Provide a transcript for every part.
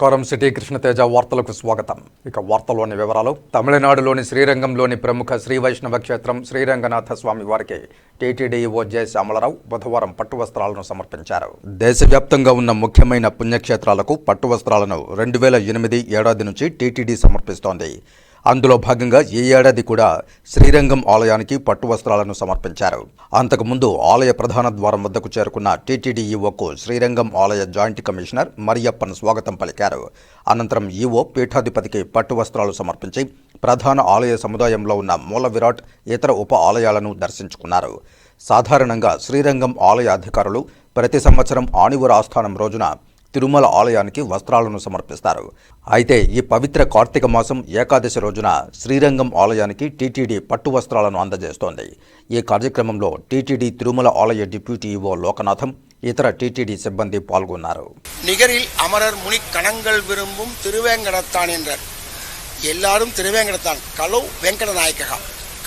నమస్కారం. సిటీ కృష్ణతేజ వార్తలకు స్వాగతం. ఇక వార్తలోని వివరాలు. తమిళనాడులోని శ్రీరంగంలోని ప్రముఖ శ్రీ వైష్ణవ క్షేత్రం శ్రీరంగనాథ స్వామి వారికి టీటీడీఓ జె శ్యామలరావు బుధవారం పట్టు వస్త్రాలను సమర్పించారు. దేశవ్యాప్తంగా ఉన్న ముఖ్యమైన పుణ్యక్షేత్రాలకు పట్టు వస్త్రాలను రెండు వేల ఎనిమిది ఏడాది నుంచి టీటీడీ సమర్పిస్తోంది. అందులో భాగంగా ఈ ఏడాది కూడా శ్రీరంగం ఆలయానికి పట్టు వస్త్రాలను సమర్పించారు. అంతకుముందు ఆలయ ప్రధాన ద్వారం వద్దకు చేరుకున్న టీటీడీఈఓకు శ్రీరంగం ఆలయ జాయింట్ కమిషనర్ మరియప్పన్ స్వాగతం పలికారు. అనంతరం ఈఓ పీఠాధిపతికి పట్టు వస్త్రాలు సమర్పించి ప్రధాన ఆలయ సముదాయంలో ఉన్న మూల విరాట్ ఇతర ఉప ఆలయాలను దర్శించుకున్నారు. సాధారణంగా శ్రీరంగం ఆలయ అధికారులు ప్రతి సంవత్సరం ఆణివర ఆస్థానం రోజున తిరుమల ఆలయానికి వస్త్రాలను సమర్పిస్తారు అయితే ఈ పవిత్ర కార్తీక మాసం ఏకాదశి రోజున శ్రీరంగం ఆలయానికి టీటీడీ పట్టు వస్త్రాలను అందజేస్తోంది ఈ కార్యక్రమంలో టీటీడీ తిరుమల ఆలయ డిప్యూటీ ఈవో లోకనాథం ఇతర టీటీడీ సిబ్బంది పాల్గొన్నారు நிகரில் அமரர் முனி கணங்கள் விரும்பும் திருவேங்கடத்தான் என்றார் எல்லாரும் திருவேங்கடத்தான் கலோ வெங்கடநாயகா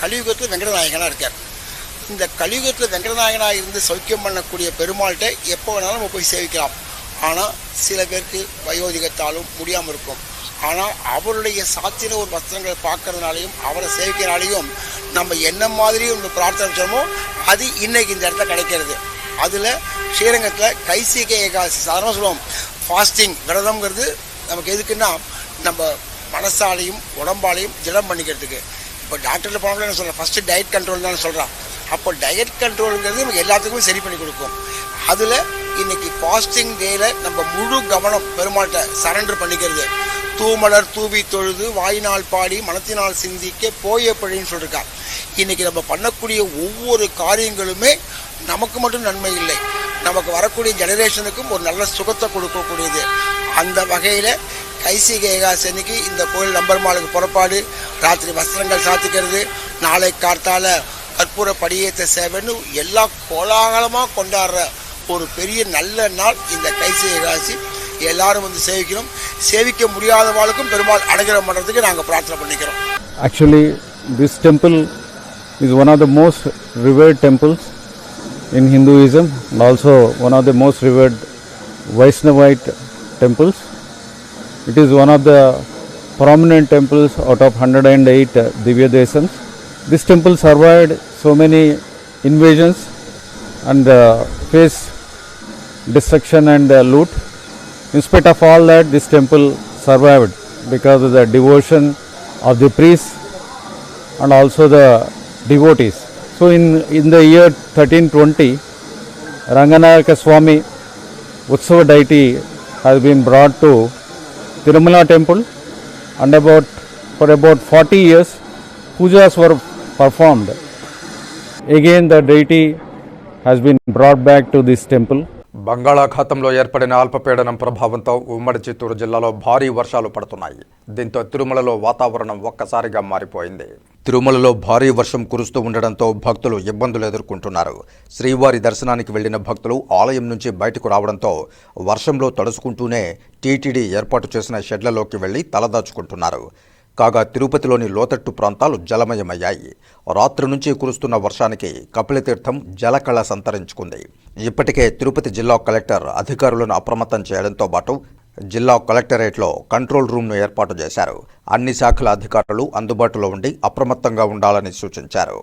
கலியுகத்தில் வெங்கடநாயகனா இருக்கார் இந்த கலியுகத்தில் வெங்கடநாயகனாக இருந்து சௌக்கியம் பண்ணக்கூடிய பெருமாள்கிட்ட எப்போ வேணாலும் நம்ம போய் சேவிக்கலாம் ஆனால் சில பேருக்கு வயோதிகத்தாலும் முடியாமல் இருக்கும் ஆனால் அவருடைய சாத்தின ஒரு வஸ்திரங்களை பார்க்கறதுனாலையும் அவரை சேவிக்கிறனாலையும் நம்ம என்ன மாதிரி ஒன்று பிரார்த்தனை வச்சோமோ அது இன்னைக்கு இந்த இடத்துல கிடைக்கிறது. அதில் ஸ்ரீரங்கத்தில் கைசிகை ஏகாசி சாதாரண சொல்லுவோம் ஃபாஸ்டிங் விரதம்ங்கிறது நமக்கு எதுக்குன்னா நம்ம மனசாலையும் உடம்பாலையும் திடம் பண்ணிக்கிறதுக்கு. இப்போ டாக்டர்ல போனவங்களே என்ன சொல்கிறேன் ஃபஸ்ட்டு டயட் கண்ட்ரோல் தான் சொல்கிறான் அப்போ டயட் கண்ட்ரோலுங்கிறது நமக்கு எல்லாத்துக்குமே சரி பண்ணி கொடுக்கும். அதில் இன்னைக்கு ஃபாஸ்டிங் டேல நம்ம முழு கவனம் பெருமாள்கிட்ட சரண்டர் பண்ணிக்கிறது. தூமலர் தூவி தொழுது வாயினால் பாடி மனத்தினால் சிந்திக்க போய பழின்னு சொல்லியிருக்கா இன்னைக்கு நம்ம பண்ணக்கூடிய ஒவ்வொரு காரியங்களுமே நமக்கு மட்டும் நன்மை இல்லை. நமக்கு வரக்கூடிய ஜெனரேஷனுக்கும் ஒரு நல்ல சுகத்தை கொடுக்கக்கூடியது. அந்த வகையில் கைசிக ஏகாசனிக்கு இந்த கோயில் நம்பர்மாளுக்கு புறப்பாடு ராத்திரி வஸ்திரங்கள் சாத்திக்கிறது நாளை கார்த்தால கற்பூர படியேற்ற சேவைன்னு எல்லா கோலாகலமாக கொண்டாடுற ஒரு பெரிய நல்ல நாள் இந்த கைசி ராசி எல்லாரும் வந்து சேவிக்கணும் சேவிக்க முடியாதவாளுக்கும் பெருமாள் அனுகிரகம் பண்ணுறதுக்கு நாங்கள் பிரார்த்தனை பண்ணிக்கிறோம் actually this temple is one of the most revered temples in Hinduism and also one of the most revered Vaishnavite is one of the of temples out of hundred and eight Divya Desams. This temple survived so many invasions and faced destruction and loot. In spite of all that, this temple survived because of the devotion of the priests and also the devotees. So, in, in the year 1320, Ranganayaka Swami Utsava deity has been brought to Tirumala temple and about for about 40 years pujas were performed. Again, the deity has been brought back to this temple బంగాళాఖాతంలో ఏర్పడిన అల్పపీడనం ప్రభావంతో ఉమ్మడి చిత్తూరు జిల్లాలో భారీ వర్షాలు పడుతున్నాయి. దీంతో తిరుమలలో వాతావరణం ఒక్కసారిగా మారిపోయింది. తిరుమలలో భారీ వర్షం కురుస్తూ ఉండడంతో భక్తులు ఇబ్బందులు ఎదుర్కొంటున్నారు. శ్రీవారి దర్శనానికి వెళ్ళిన భక్తులు ఆలయం నుంచి బయటకు రావడంతో వర్షంలో తడుసుకుంటూనే టీటీడీ ఏర్పాటు చేసిన షెడ్లలోకి వెళ్ళి తలదాచుకుంటున్నారు. కాగా తిరుపతిలోని లోతట్టు ప్రాంతాలు జలమయమయ్యాయి. రాత్రి నుంచి కురుస్తున్న వర్షానికి కపిలతీర్థం జలకళ సంతరించుకుంది. ఇప్పటికే తిరుపతి జిల్లా కలెక్టర్ అధికారులను అప్రమత్తం చేయడంతో పాటు జిల్లా కలెక్టరేట్లో కంట్రోల్ రూమ్ను ఏర్పాటు చేశారు. అన్ని శాఖల అధికారులు అందుబాటులో ఉండి అప్రమత్తంగా ఉండాలని సూచించారు.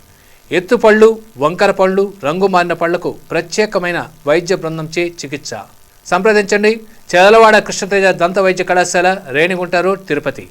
ఎత్తుపళ్ళు వంకర పళ్ళు రంగు మారిన పళ్ళకు ప్రత్యేకమైన వైద్య బృందంచే చికిత్స. సంప్రదించండి. చెదలవాడ కృష్ణతేజ దంత వైద్య కళాశాల రేణిగుంట రోడ్ తిరుపతి.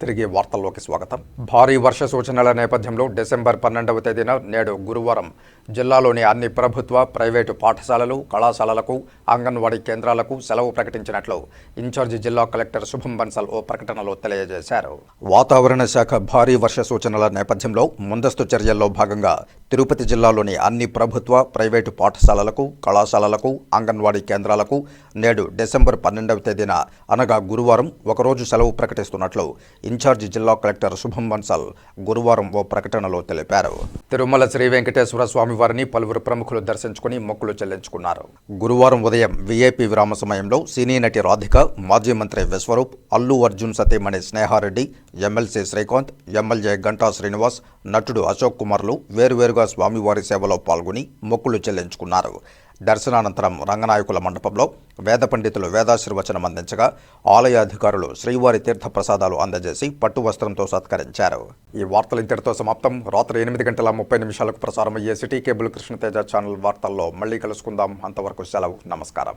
తిరిగి వార్తల్లోకి స్వాగతం. భారీ వర్ష సూచనల నేపథ్యంలో డిసెంబర్ పన్నెండవ తేదీన నేడు గురువారం జిల్లాలోని అన్ని ప్రభుత్వ ప్రైవేటు పాఠశాలలు కళాశాలలకు అంగన్వాడీ కేంద్రాలకు సెలవు ప్రకటించినట్లు ఇన్ఛార్జి జిల్లా కలెక్టర్ శుభం బన్సల్ ఓ ప్రకటనలో తెలియజేశారు. వాతావరణ శాఖ భారీ వర్ష సూచనల నేపథ్యంలో ముందస్తు చర్యల్లో భాగంగా తిరుపతి జిల్లాలోని అన్ని ప్రభుత్వ ప్రైవేటు పాఠశాలలకు కళాశాలలకు అంగన్వాడీ కేంద్రాలకు నేడు డిసెంబర్ పన్నెండవ తేదీన అనగా గురువారం ఒకరోజు సెలవు ప్రకటిస్తున్నట్లు ఇన్ఛార్జి జిల్లా కలెక్టర్ శుభం బన్సల్ గురువారం ఓ ప్రకటనలో తెలిపారు. తిరుమల శ్రీ వెంకటేశ్వర స్వామి స్వామివారిని పలువురు ప్రముఖులు దర్శించుకుని మొక్కులు చెల్లించుకున్నారు. గురువారం ఉదయం వీఐపీ విరామ సమయంలో సినీ నటి రాధిక మాజీ మంత్రి విశ్వరూప్ అల్లు అర్జున్ సతీమణి స్నేహారెడ్డి ఎమ్మెల్సీ శ్రీకాంత్ ఎమ్మెల్యే గంటా శ్రీనివాస్ నటుడు అశోక్ కుమార్లు వేరువేరుగా స్వామివారి సేవలో పాల్గొని మొక్కులు చెల్లించుకున్నారు. దర్శనానంతరం రంగనాయకుల మండపంలో వేద పండితులు వేదాశీర్వచనం అందించగా ఆలయ అధికారులు శ్రీవారి తీర్థ ప్రసాదాలు అందజేసి పట్టు వస్త్రంతో సత్కరించారు. ఈ వార్తలు ఇంతటితో సమాప్తం. రాత్రి ఎనిమిది గంటల ముప్పై నిమిషాలకు ప్రసారమయ్యే సిటీ కేబుల్ కృష్ణతేజ ఛానల్ వార్తల్లో మళ్ళీ కలుసుకుందాం. అంతవరకు సెలవు. నమస్కారం.